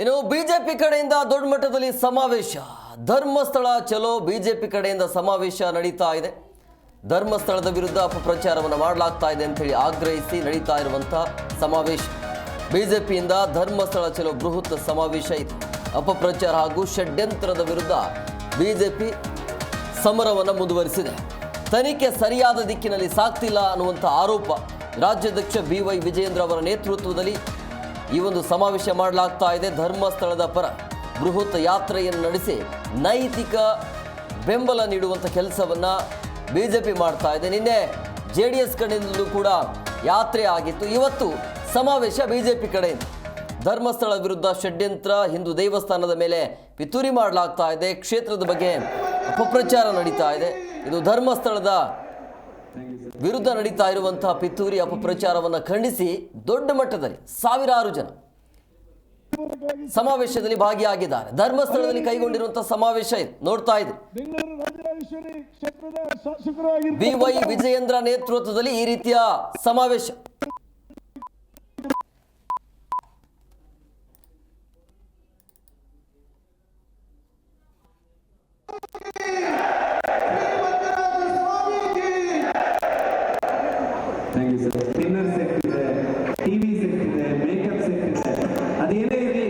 ಇನ್ನು ಬಿಜೆಪಿ ಕಡೆಯಿಂದ ದೊಡ್ಡ ಮಟ್ಟದಲ್ಲಿ ಸಮಾವೇಶ. ಧರ್ಮಸ್ಥಳ ಚಲೋ ಬಿಜೆಪಿ ಕಡೆಯಿಂದ ಸಮಾವೇಶ ನಡೀತಾ ಇದೆ. ಧರ್ಮಸ್ಥಳದ ವಿರುದ್ಧ ಅಪಪ್ರಚಾರವನ್ನು ಮಾಡಲಾಗ್ತಾ ಇದೆ ಅಂತೇಳಿ ಆಗ್ರಹಿಸಿ ನಡೀತಾ ಇರುವಂತಹ ಸಮಾವೇಶ. ಬಿಜೆಪಿಯಿಂದ ಧರ್ಮಸ್ಥಳ ಚಲೋ ಬೃಹತ್ ಸಮಾವೇಶ ಇದೆ. ಅಪಪ್ರಚಾರ ಹಾಗೂ ಷಡ್ಯಂತ್ರದ ವಿರುದ್ಧ ಬಿಜೆಪಿ ಸಮರವನ್ನು ಮುಂದುವರಿಸಿದೆ. ತನಿಖೆ ಸರಿಯಾದ ದಿಕ್ಕಿನಲ್ಲಿ ಸಾಕ್ತಿಲ್ಲ ಅನ್ನುವಂಥ ಆರೋಪ. ರಾಜ್ಯಾಧ್ಯಕ್ಷ ಬಿ ವೈ ವಿಜಯೇಂದ್ರ ಅವರ ನೇತೃತ್ವದಲ್ಲಿ ಈ ಒಂದು ಸಮಾವೇಶ ಮಾಡಲಾಗ್ತಾ ಇದೆ. ಧರ್ಮಸ್ಥಳದ ಪರ ಬೃಹತ್ ಯಾತ್ರೆಯನ್ನು ನಡೆಸಿ ನೈತಿಕ ಬೆಂಬಲ ನೀಡುವಂಥ ಕೆಲಸವನ್ನು ಬಿ ಜೆ ಪಿ ಮಾಡ್ತಾ ಇದೆ. ನಿನ್ನೆ ಜೆ ಡಿ ಎಸ್ ಕಡೆಯಿಂದಲೂ ಕೂಡ ಯಾತ್ರೆ ಆಗಿತ್ತು. ಇವತ್ತು ಸಮಾವೇಶ ಬಿ ಜೆ ಪಿ ಕಡೆಯಿಂದ. ಧರ್ಮಸ್ಥಳ ವಿರುದ್ಧ ಷಡ್ಯಂತ್ರ, ಹಿಂದೂ ದೇವಸ್ಥಾನದ ಮೇಲೆ ಪಿತೂರಿ ಮಾಡಲಾಗ್ತಾ ಇದೆ. ಕ್ಷೇತ್ರದ ಬಗ್ಗೆ ಅಪಪ್ರಚಾರ ನಡೀತಾ ಇದೆ. ಇದು ಧರ್ಮಸ್ಥಳದ ವಿರುದ್ಧ ನಡೀತಾ ಇರುವಂತಹ ಪಿತೂರಿ ಅಪಪ್ರಚಾರವನ್ನು ಖಂಡಿಸಿ ದೊಡ್ಡ ಮಟ್ಟದಲ್ಲಿ ಸಾವಿರಾರು ಜನ ಸಮಾವೇಶದಲ್ಲಿ ಭಾಗಿಯಾಗಿದ್ದಾರೆ. ಧರ್ಮಸ್ಥಳದಲ್ಲಿ ಕೈಗೊಂಡಿರುವಂತಹ ಸಮಾವೇಶ ಇದೆ. ನೋಡ್ತಾ ಇದೆ ಬೆಂಗಳೂರು ರಾಜರಾಜೇಶ್ವರಿ ಕ್ಷೇತ್ರದ ಶಾಸಕರು ಬಿ ವೈ ವಿಜಯೇಂದ್ರ ನೇತೃತ್ವದಲ್ಲಿ ಈ ರೀತಿಯ ಸಮಾವೇಶ. டின்னர் செட் இது டிவி செட் இது மேக்கப் அது ஏதே இது?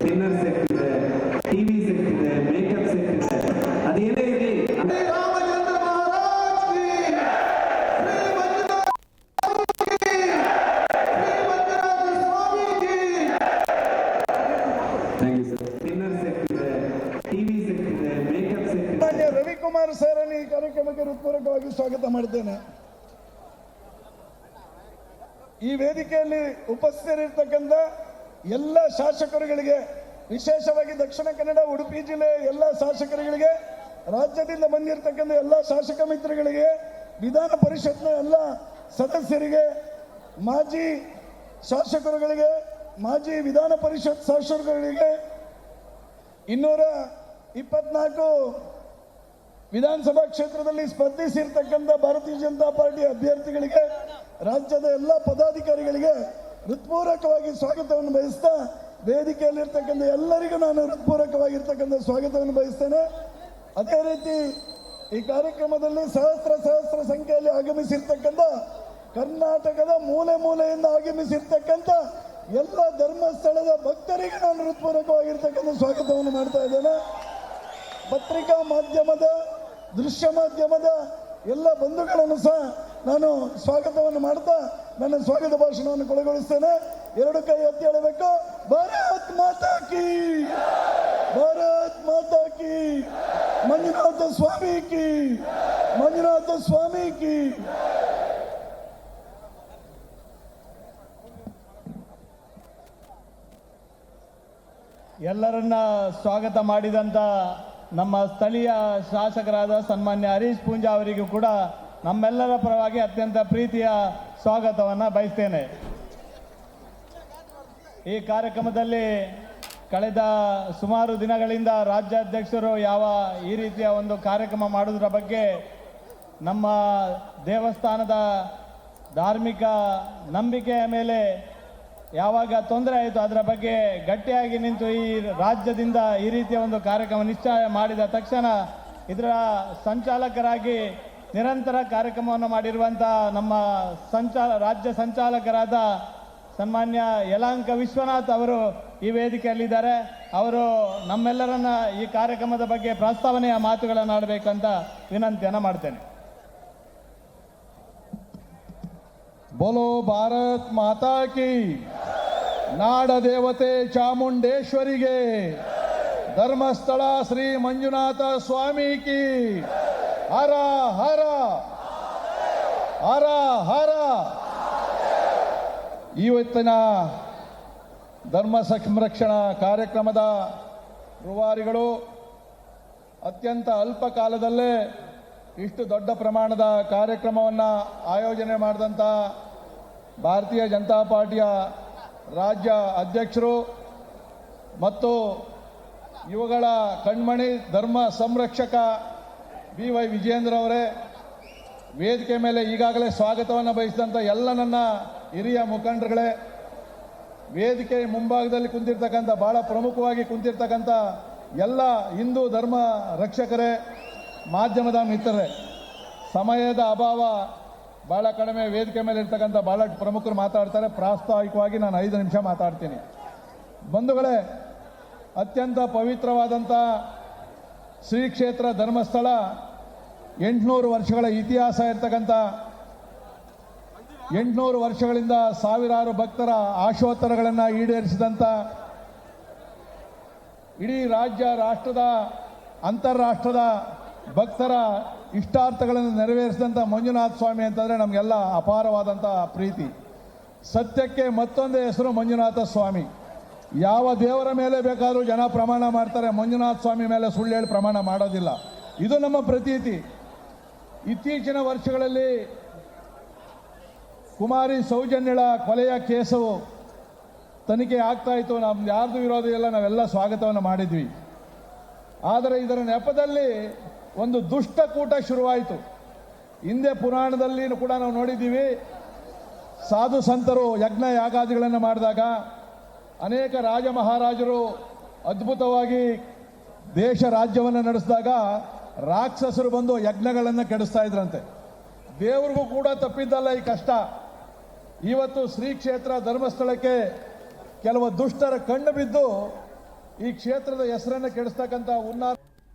டின்னர் செட் இது டிவி செட் ರವಿಕುಮಾರ್ ಸರ್, ಈ ಕಾರ್ಯಕ್ರಮಕ್ಕೆ ಹೃತ್ಪೂರ್ವಕವಾಗಿ ಸ್ವಾಗತ ಮಾಡಿದ್ದೇನೆ ಈ ವೇದಿಕೆಯಲ್ಲಿ ಉಪಸ್ಥಿತರಿರ್ತಕ್ಕಂಥ ಎಲ್ಲ ಶಾಸಕರುಗಳಿಗೆ, ವಿಶೇಷವಾಗಿ ದಕ್ಷಿಣ ಕನ್ನಡ, ಉಡುಪಿ ಜಿಲ್ಲೆ ಎಲ್ಲ ಶಾಸಕರುಗಳಿಗೆ, ರಾಜ್ಯದಿಂದ ಬಂದಿರತಕ್ಕಂಥ ಎಲ್ಲ ಶಾಸಕ ಮಿತ್ರಗಳಿಗೆ, ವಿಧಾನ ಪರಿಷತ್ನ ಎಲ್ಲ ಸದಸ್ಯರಿಗೆ, ಮಾಜಿ ಶಾಸಕರುಗಳಿಗೆ ಮಾಜಿ ವಿಧಾನ ಪರಿಷತ್ ಶಾಸಕರುಗಳಿಗೆ ಇನ್ನೂರ ಇಪ್ಪತ್ನಾಲ್ಕು ವಿಧಾನಸಭಾ ಕ್ಷೇತ್ರದಲ್ಲಿ ಸ್ಪರ್ಧಿಸಿರ್ತಕ್ಕಂಥ ಭಾರತೀಯ ಜನತಾ ಪಾರ್ಟಿ ಅಭ್ಯರ್ಥಿಗಳಿಗೆ, ರಾಜ್ಯದ ಎಲ್ಲ ಪದಾಧಿಕಾರಿಗಳಿಗೆ ಹೃತ್ಪೂರ್ವಕವಾಗಿ ಸ್ವಾಗತವನ್ನು ಬಯಸ್ತಾ ವೇದಿಕೆಯಲ್ಲಿರ್ತಕ್ಕಂಥ ಎಲ್ಲರಿಗೂ ನಾನು ಹೃತ್ಪೂರ್ವಕವಾಗಿರ್ತಕ್ಕಂಥ ಸ್ವಾಗತವನ್ನು ಬಯಸ್ತೇನೆ. ಅದೇ ರೀತಿ ಈ ಕಾರ್ಯಕ್ರಮದಲ್ಲಿ ಸಹಸ್ರ ಸಹಸ್ರ ಸಂಖ್ಯೆಯಲ್ಲಿ ಆಗಮಿಸಿರ್ತಕ್ಕಂಥ ಕರ್ನಾಟಕದ ಮೂಲೆ ಮೂಲೆಯಿಂದ ಆಗಮಿಸಿರ್ತಕ್ಕಂಥ ಎಲ್ಲ ಧರ್ಮಸ್ಥಳದ ಭಕ್ತರಿಗೆ ನಾನು ಹೃತ್ಪೂರ್ವಕವಾಗಿರ್ತಕ್ಕಂಥ ಸ್ವಾಗತವನ್ನು ಮಾಡ್ತಾ ಇದ್ದೇನೆ. ಪತ್ರಿಕಾ ಮಾಧ್ಯಮದ, ದೃಶ್ಯ ಮಾಧ್ಯಮದ ಎಲ್ಲ ಬಂಧುಗಳನ್ನು ಸಹ ನಾನು ಸ್ವಾಗತವನ್ನು ಮಾಡ್ತಾ ನನ್ನ ಸ್ವಾಗತ ಭಾಷಣವನ್ನು ಕೊನೆಗೊಳಿಸ್ತೇನೆ. ಎರಡು ಕೈ ಎತ್ತಿ ಹೇಳಬೇಕು. ಭಾರತ್ ಮಾತಾ ಕಿ! ಭಾರತ್ ಮಾತಾ ಕಿ! ಮಂಜುನಾಥ ಸ್ವಾಮಿ ಕಿ! ಮಂಜುನಾಥ ಸ್ವಾಮಿ ಕಿ! ಎಲ್ಲರನ್ನ ಸ್ವಾಗತ ಮಾಡಿದಂಥ ನಮ್ಮ ಸ್ಥಳೀಯ ಶಾಸಕರಾದ ಸನ್ಮಾನ್ಯ ಹರೀಶ್ ಪೂಂಜಾ ಅವರಿಗೂ ಕೂಡ ನಮ್ಮೆಲ್ಲರ ಪರವಾಗಿ ಅತ್ಯಂತ ಪ್ರೀತಿಯ ಸ್ವಾಗತವನ್ನು ಬಯಸ್ತೇನೆ. ಈ ಕಾರ್ಯಕ್ರಮದಲ್ಲಿ ಕಳೆದ ಸುಮಾರು ದಿನಗಳಿಂದ ರಾಜ್ಯಾಧ್ಯಕ್ಷರು ಯಾವ ಈ ರೀತಿಯ ಒಂದು ಕಾರ್ಯಕ್ರಮ ಮಾಡೋದ್ರ ಬಗ್ಗೆ ನಮ್ಮ ದೇವಸ್ಥಾನದ ಧಾರ್ಮಿಕ ನಂಬಿಕೆಯ ಮೇಲೆ ಯಾವಾಗ ತೊಂದರೆ ಆಯಿತು ಅದರ ಬಗ್ಗೆ ಗಟ್ಟಿಯಾಗಿ ನಿಂತು ಈ ರಾಜ್ಯದಿಂದ ಈ ರೀತಿಯ ಒಂದು ಕಾರ್ಯಕ್ರಮ ನಿಶ್ಚಯ ಮಾಡಿದ ತಕ್ಷಣ ಇದರ ಸಂಚಾಲಕರಾಗಿ ನಿರಂತರ ಕಾರ್ಯಕ್ರಮವನ್ನು ಮಾಡಿರುವಂಥ ನಮ್ಮ ಸಂಚಾ ರಾಜ್ಯ ಸಂಚಾಲಕರಾದ ಸನ್ಮಾನ್ಯ ಯಲಾಂಕ ವಿಶ್ವನಾಥ್ ಅವರು ಈ ವೇದಿಕೆಯಲ್ಲಿದ್ದಾರೆ. ಅವರು ನಮ್ಮೆಲ್ಲರನ್ನ ಈ ಕಾರ್ಯಕ್ರಮದ ಬಗ್ಗೆ ಪ್ರಸ್ತಾವನೆಯ ಮಾತುಗಳನ್ನು ಆಡಬೇಕಂತ ವಿನಂತಿಯನ್ನು ಮಾಡ್ತೇನೆ. ಬೋಲೋ ಭಾರತ್ ಮಾತಾ ಕಿ ನಾಡ ದೇವತೆ ಚಾಮುಂಡೇಶ್ವರಿಗೆ. ಧರ್ಮಸ್ಥಳ ಶ್ರೀ ಮಂಜುನಾಥ ಸ್ವಾಮಿ ಕಿ ಹರ ಹರ. ಹರ ಹರ. ಇವತ್ತಿನ ಧರ್ಮ ಸಂರಕ್ಷಣಾ ಕಾರ್ಯಕ್ರಮದ ರುವಾರಿಗಳು ಅತ್ಯಂತ ಅಲ್ಪ ಕಾಲದಲ್ಲೇ ಇಷ್ಟು ದೊಡ್ಡ ಪ್ರಮಾಣದ ಕಾರ್ಯಕ್ರಮವನ್ನು ಆಯೋಜನೆ ಮಾಡಿದಂಥ ಭಾರತೀಯ ಜನತಾ ಪಾರ್ಟಿಯ ರಾಜ್ಯ ಅಧ್ಯಕ್ಷರು ಮತ್ತು ಇವುಗಳ ಕಣ್ಮಣಿ ಧರ್ಮ ಸಂರಕ್ಷಕ ಬಿ ವೈ ವಿಜೇಂದ್ರ ಅವರೇ, ವೇದಿಕೆ ಮೇಲೆ ಈಗಾಗಲೇ ಸ್ವಾಗತವನ್ನು ಬಯಸಿದಂಥ ಎಲ್ಲ ನನ್ನ ಹಿರಿಯ ಮುಖಂಡರುಗಳೇ, ವೇದಿಕೆ ಮುಂಭಾಗದಲ್ಲಿ ಕುಂತಿರ್ತಕ್ಕಂಥ ಭಾಳ ಪ್ರಮುಖವಾಗಿ ಕುಂತಿರ್ತಕ್ಕಂಥ ಎಲ್ಲ ಹಿಂದೂ ಧರ್ಮ ರಕ್ಷಕರೇ, ಮಾಧ್ಯಮದ ಮಿತ್ರರೇ, ಸಮಯದ ಅಭಾವ ಬಹಳ ಕಡಿಮೆ ವೇದಿಕೆ ಮೇಲೆ ಇರ್ತಕ್ಕಂಥ ಬಹಳ ಪ್ರಮುಖರು ಮಾತಾಡ್ತಾರೆ. ಪ್ರಾಸ್ತಾವಿಕವಾಗಿ ನಾನು ಐದು ನಿಮಿಷ ಮಾತಾಡ್ತೀನಿ. ಬಂಧುಗಳೇ, ಅತ್ಯಂತ ಪವಿತ್ರವಾದಂಥ ಶ್ರೀ ಕ್ಷೇತ್ರ ಧರ್ಮಸ್ಥಳ ಎಂಟುನೂರು ವರ್ಷಗಳ ಇತಿಹಾಸ ಇರ್ತಕ್ಕಂಥ ಎಂಟುನೂರು ವರ್ಷಗಳಿಂದ ಸಾವಿರಾರು ಭಕ್ತರ ಆಶೋತ್ತರಗಳನ್ನು ಈಡೇರಿಸಿದಂಥ ಇಡೀ ರಾಜ್ಯ, ರಾಷ್ಟ್ರದ, ಅಂತಾರಾಷ್ಟ್ರದ ಭಕ್ತರ ಇಷ್ಟಾರ್ಥಗಳನ್ನು ನೆರವೇರಿಸಿದಂಥ ಮಂಜುನಾಥ ಸ್ವಾಮಿ ಅಂತಂದರೆ ನಮಗೆಲ್ಲ ಅಪಾರವಾದಂಥ ಪ್ರೀತಿ. ಸತ್ಯಕ್ಕೆ ಮತ್ತೊಂದು ಹೆಸರು ಮಂಜುನಾಥ ಸ್ವಾಮಿ. ಯಾವ ದೇವರ ಮೇಲೆ ಬೇಕಾದರೂ ಜನ ಪ್ರಮಾಣ ಮಾಡ್ತಾರೆ, ಮಂಜುನಾಥ ಸ್ವಾಮಿ ಮೇಲೆ ಸುಳ್ಳು ಹೇಳಿ ಪ್ರಮಾಣ ಮಾಡೋದಿಲ್ಲ. ಇದು ನಮ್ಮ ಪ್ರತೀತಿ. ಇತ್ತೀಚಿನ ವರ್ಷಗಳಲ್ಲಿ ಕುಮಾರಿ ಸೌಜನ್ಯಳ ಕೊಲೆಯ ಕೇಸು ತನಿಖೆ ಆಗ್ತಾ ಇತ್ತು. ನಮ್ದು ಯಾರ್ದು ವಿರೋಧ ಇಲ್ಲ, ನಾವೆಲ್ಲ ಸ್ವಾಗತವನ್ನು ಮಾಡಿದ್ವಿ. ಆದರೆ ಇದರ ನೆಪದಲ್ಲಿ ಒಂದು ದುಷ್ಟಕೂಟ ಶುರುವಾಯಿತು. ಹಿಂದೆ ಪುರಾಣದಲ್ಲಿ ಕೂಡ ನಾವು ನೋಡಿದ್ದೀವಿ, ಸಾಧು ಸಂತರು ಯಜ್ಞ ಯಾಗಾದಿಗಳನ್ನು ಮಾಡಿದಾಗ ಅನೇಕ ರಾಜ ಮಹಾರಾಜರು ಅದ್ಭುತವಾಗಿ ದೇಶ ರಾಜ್ಯವನ್ನು ನಡೆಸಿದಾಗ ರಾಕ್ಷಸರು ಬಂದು ಯಜ್ಞಗಳನ್ನು ಕೆಡಿಸ್ತಾ ಇದ್ರಂತೆ. ದೇವ್ರಿಗೂ ಕೂಡ ತಪ್ಪಿದ್ದಲ್ಲ ಈ ಕಷ್ಟ. ಇವತ್ತು ಶ್ರೀ ಕ್ಷೇತ್ರ ಧರ್ಮಸ್ಥಳಕ್ಕೆ ಕೆಲವು ದುಷ್ಟರ ಕಣ್ಣು ಬಿದ್ದು ಈ ಕ್ಷೇತ್ರದ ಹೆಸರನ್ನು ಕೆಡಿಸ್ತಕ್ಕಂಥ ಉನ್ನಾರ